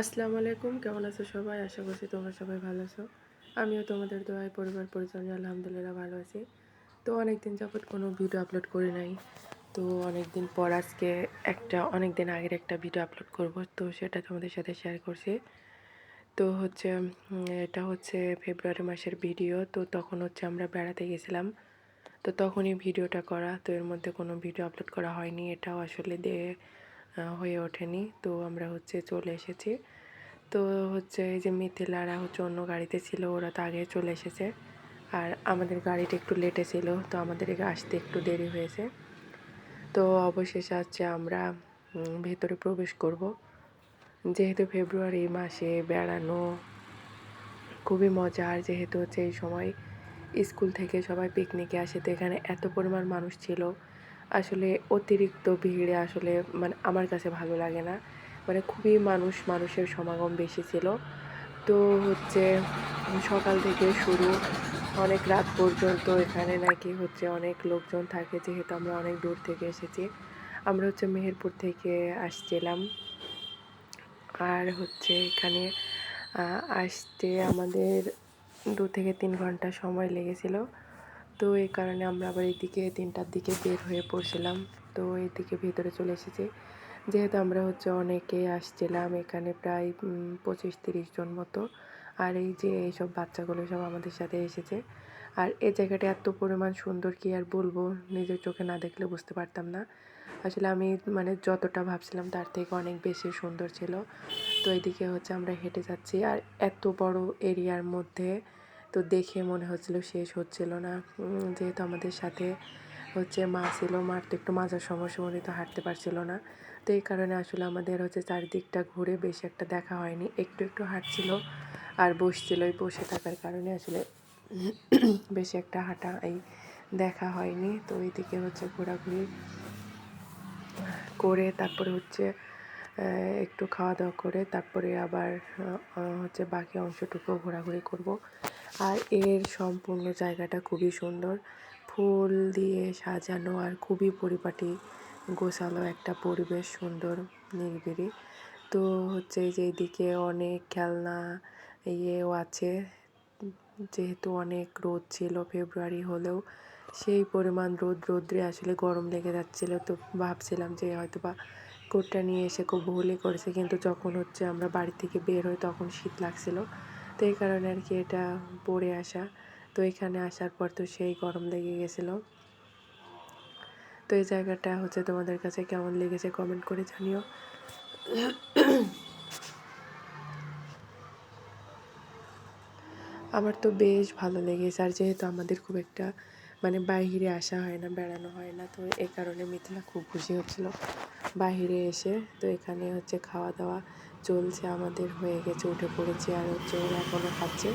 আসসালামু আলাইকুম, কেমন আছো সবাই? আশা করছি তোমরা সবাই ভালো আছো। আমিও তোমাদের দোয়ায় পরিবার, পরিজন আলহামদুলিল্লাহ ভালো আছি। তো অনেক দিন যাবৎ কোনো ভিডিও আপলোড করি নাই। তো অনেক দিন পর আজকে একটা অনেক দিন আগের একটা ভিডিও আপলোড করব। তো সেটা তোমাদের সাথে শেয়ার করছি। তো হচ্ছে এটা হচ্ছে ফেব্রুয়ারি মাসের ভিডিও তো তখন হচ্ছে আমরা বেড়াতে গেছিলাম। তো তখনই ভিডিওটা করা। তো এর মধ্যে কোনো ভিডিও আপলোড করা হয়নি। এটাও আসলে দিয়ে হয়ে ওঠেনি। তো আমরা হচ্ছে চলে এসেছি। তো হচ্ছে এই যে মিথিলারা হচ্ছে অন্য গাড়িতে ছিল, ওরা তো আগে চলে এসেছে। আর আমাদের গাড়িটা একটু লেটে ছিল, তো আমাদের আসতে একটু দেরি হয়েছে। তো অবশেষে হচ্ছে আমরা ভেতরে প্রবেশ করব। যেহেতু ফেব্রুয়ারি মাসে বেড়ানো খুবই মজার যেহেতু হচ্ছে এই সময় স্কুল থেকে সবাই পিকনিকে আসে, তো এখানে এত পরিমাণ মানুষ ছিল। আসলে অতিরিক্ত ভিড়ে আসলে মানে আমার কাছে ভালো লাগে না। মানে খুবই মানুষ, মানুষের সমাগম বেশি ছিল। তো হচ্ছে সকাল থেকে শুরু অনেক রাত পর্যন্ত এখানে নাকি হচ্ছে অনেক লোকজন থাকে, যেহেতু আমরা অনেক দূর থেকে এসেছি। আমরা হচ্ছে মেহেরপুর থেকে আসছিলাম। আর হচ্ছে এখানে আসতে আমাদের দু থেকে তিন ঘণ্টা সময় লেগেছিল। তো এই কারণে আমরা আবার এদিকে তিনটার দিকে বের হয়ে পড়ছিলাম। তো এদিকে ভিতরে চলে এসেছি। যেহেতু আমরা হচ্ছে অনেকে আসছিলাম এখানে প্রায় পঁচিশ তিরিশ জন মতো। আর এই যে এইসব বাচ্চাগুলো সব আমাদের সাথে এসেছে। আর এই জায়গাটা এত পরিমাণ সুন্দর কি আর বলব? নিজের চোখে না দেখলে বুঝতে পারতাম না। আসলে আমি মানে যতটা ভাবছিলাম তার থেকে অনেক বেশি সুন্দর ছিল। তো এদিকে হচ্ছে আমরা হেঁটে যাচ্ছি। আর এত বড় এরিয়ার মধ্যে তো দেখে মনে হচ্ছিল শেষ হচ্ছিল না। যেহেতু আমাদের সাথে হচ্ছে মা ছিল মার তো একটু মাজার সমস্যা, উনি তো হাঁটতে পারছিল না। তো এই কারণে আসলে আমাদের হচ্ছে চারিদিকটা ঘুরে বেশি একটা দেখা হয়নি। একটু একটু হাঁটছিল আর বসছিল ওই বসে থাকার কারণে আসলে বেশি একটা হাঁটা এই দেখা হয়নি। তো এইদিকে হচ্ছে ঘোরাঘুরি করে তারপরে হচ্ছে একটু খাওয়া দাওয়া করে তারপরে আবার হচ্ছে বাকি অংশটুকু ঘোরাঘুরি করব। আর এর সম্পূর্ণ জায়গাটা খুবই সুন্দর। ফুল দিয়ে সাজানো আর খুবই পরিপাটি গোছালো একটা পরিবেশ সুন্দর, নিরিবিলি। তো হচ্ছে যে এদিকে অনেক খেলনা ইয়েও আছে। যেহেতু অনেক রোদ ছিল ফেব্রুয়ারি হলেও সেই পরিমাণ রোদ, রোদ্রে আসলে গরম লেগে যাচ্ছিল। তো ভাবছিলাম যে হয়তো বা কোটটা নিয়ে এসে খুব ভুলই করেছে। কিন্তু যখন হচ্ছে আমরা বাড়ি থেকে বের হই তখন শীত লাগছিল। তো এই কারণে আর কি এটা পরে আসা। তো এখানে আসার পর তো সেই গরম লেগে গেছিল। তো এই জায়গাটা হচ্ছে তোমাদের কাছে কেমন লেগেছে কমেন্ট করে জানিও। আমার তো বেশ ভালো লেগেছে। আর যেহেতু আমাদের খুব একটা মানে বাইরে আসা হয় না, বেড়ানো হয় না। তো এই কারণে মিথিলা খুব খুশি হচ্ছিল। বাইরে এসে তো এখানে হচ্ছে খাওয়া দাওয়া চলছে, আমাদের হয়ে গেছে, উঠে পড়েছে আর হচ্ছে ওরা এখনও খাচ্ছে।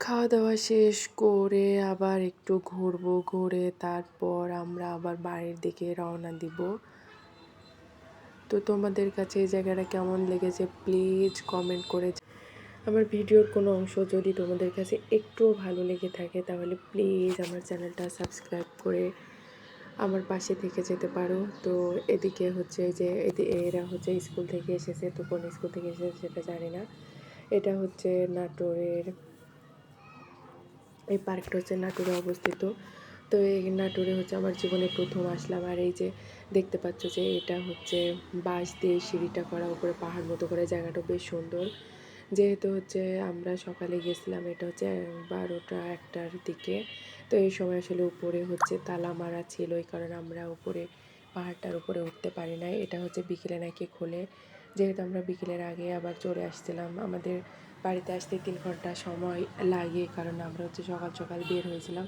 খাওয়া দাওয়া শেষ করে আবার একটু ঘুরবো, ঘুরে তারপর আমরা আবার বাড়ির দিকে রওনা দিব। তো তোমাদের কাছে এই জায়গাটা কেমন লেগেছে? প্লিজ কমেন্ট করে আমার ভিডিওর কোনো অংশ যদি তোমাদের কাছে একটুও ভালো লেগে থাকে, তাহলে প্লিজ আমার চ্যানেলটা সাবস্ক্রাইব করে আমার পাশে থেকে যেতে পারো। তো এদিকে হচ্ছে যে এরা হচ্ছে স্কুল থেকে এসেছে, তো কোন স্কুল থেকে এসেছে সেটা জানি না। এটা হচ্ছে নাটোরের, এই পার্কটা হচ্ছে নাটোরে অবস্থিত। তো এই নাটোরে হচ্ছে আমার জীবনে প্রথম আসলাম। আর এই যে দেখতে পাচ্ছ যে, এটা হচ্ছে বাঁশ দিয়ে সিঁড়িটা করা, উপরে পাহাড় মতো করে, জায়গাটা বেশ সুন্দর। যেহেতু হচ্ছে আমরা সকালে গেছিলাম, এটা হচ্ছে বারোটা একটার দিকে। তো এই সময় আসলে উপরে হচ্ছে তালা মারা ছিল, এই কারণে আমরা উপরে, পাহাড়টার উপরে উঠতে পারি নাই। এটা হচ্ছে বিকেলে নাকি খোলে। যেহেতু আমরা বিকেলের আগে আবার চলে আসছিলাম, আমাদের বাড়িতে আসতে তিন ঘণ্টা সময় লাগে কারণ আমরা হচ্ছে সকাল সকাল বের হয়েছিলাম।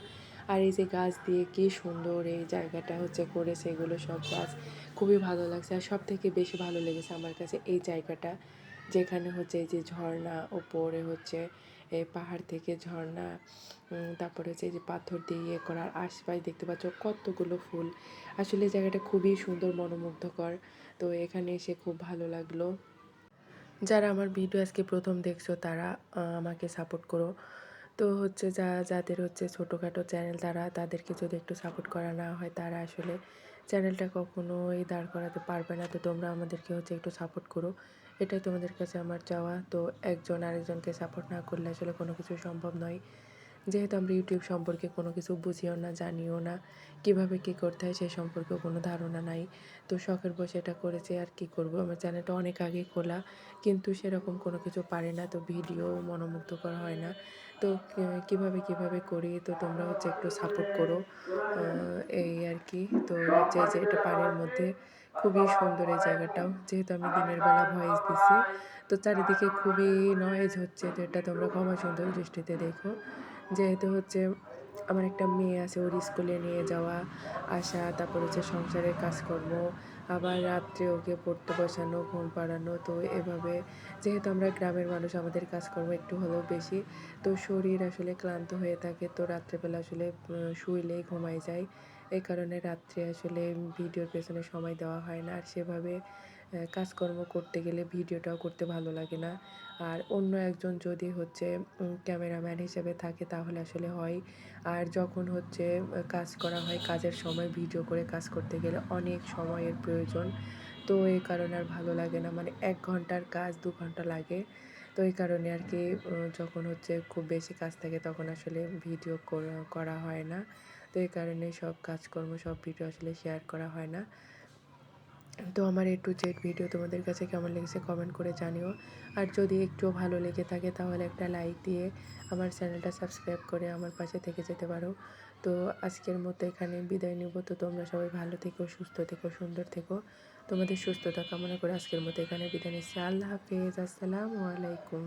আর এই যে গাছ দিয়ে কি সুন্দর এই জায়গাটা হচ্ছে করেছে এগুলো সব গাছ খুবই ভালো লাগছে। আর সব থেকে বেশি ভালো লেগেছে আমার কাছে এই জায়গাটা। যেখানে হচ্ছে এই যে ঝর্ণা, ওপরে হচ্ছে এই পাহাড় থেকে ঝর্ণা তারপরে হচ্ছে এই যে পাথর দিয়ে ইয়ে করার আশপাশ দেখতে পাচ্ছ কতগুলো ফুল। আসলে জায়গাটা খুবই সুন্দর, মনোমুগ্ধকর। তো এখানে এসে খুব ভালো লাগল। যারা আমার ভিডিও আজকে প্রথম দেখছ, তারা আমাকে সাপোর্ট করো। তো হচ্ছে যা, যাদের হচ্ছে ছোটোখাটো চ্যানেল, তারা, তাদেরকে যদি একটু সাপোর্ট করা না হয়, তারা আসলে চ্যানেলটা কখনোই দাঁড় করাতে পারবে না। তো তোমরা আমাদেরকে হচ্ছে একটু সাপোর্ট করো। এটাই তোমাদের কাছে আমার চাওয়া। তো একজন আরেকজনকে সাপোর্ট না করলে আসলে কোনো কিছু সম্ভব নয়। যেহেতু আমরা ইউটিউব সম্পর্কে কোনো কিছু বুঝিও না, জানিও না, কীভাবে কি করতে হয় সেই সম্পর্কে কোনো ধারণা নাই। তো শখের বসে এটা করেছি, আর কি করব? আমার চ্যানেলটা অনেক আগে খোলা, কিন্তু সেরকম কোনো কিছু পারে না, তো ভিডিও মনোমুগ্ধকর হয় না। তো কীভাবে কীভাবে করি, তো তোমরা হচ্ছে একটু সাপোর্ট করো এই আর কি। তো হচ্ছে যে এটা পানির মধ্যে খুবই সুন্দর এই জায়গাটাও। যেহেতু আমি দিনের বেলা ভয়েস দিছি, তো চারিদিকে খুবই নয়েজ হচ্ছে। তো এটা তোমরা ক্ষমা সুন্দর দৃষ্টিতে দেখো। যেহেতু হচ্ছে আমার একটা মেয়ে আছে, ওর স্কুলে নিয়ে যাওয়া, আসা, তারপর হচ্ছে সংসারের কাজকর্ম, আবার রাত্রে ওকে পড়তে বসানো, ঘুম পাড়ানো, তো এভাবে যেহেতু আমরা গ্রামের মানুষ, আমাদের কাজকর্ম একটু হলেও বেশি, তো শরীর আসলে ক্লান্ত হয়ে থাকে। তো রাত্রেবেলা আসলে শুইলেই ঘুমাই যায়। এই কারণে রাত্রে আসলে ভিডিওর পেছনে সময় দেওয়া হয় না। আর সেভাবে কাজকর্ম করতে গেলে ভিডিওটাও করতে ভালো লাগে না। আর অন্য একজন যদি হচ্ছে ক্যামেরাম্যান হিসেবে থাকে তাহলে আসলে হয়। আর যখন হচ্ছে কাজ করা হয় কাজের সময় ভিডিও করে কাজ করতে গেলে অনেক সময়ের প্রয়োজন। তো এই কারণে আর ভালো লাগে না। মানে এক ঘণ্টার কাজ দু ঘণ্টা লাগে। তো এই কারণে আর কি যখন হচ্ছে খুব বেশি কাজ থাকে তখন আসলে ভিডিও করা- হয় না। এই কারণে সব কাজকর্ম, সব ভিডিও আসলে শেয়ার করা হয় না। তো আমার এ টু জেড ভিডিও তোমাদের কাছে কেমন লেগেছে কমেন্ট করে জানিও। আর যদি একটু ভালো লেগে থাকে তাহলে একটা লাইক দিয়ে আমার চ্যানেলটা সাবস্ক্রাইব করে আমার পাশে থেকে যেতে পারো। তো আজকের মতো এখানে বিদায় নেব। তো তোমরা সবাই ভালো থেকো, সুস্থ থেকো, সুন্দর থেকো। তোমাদের সুস্থতা কামনা করে আজকের মতো এখানে বিদায় নিচ্ছি। আল্লাহ হাফেজ। আসসালামু আলাইকুম।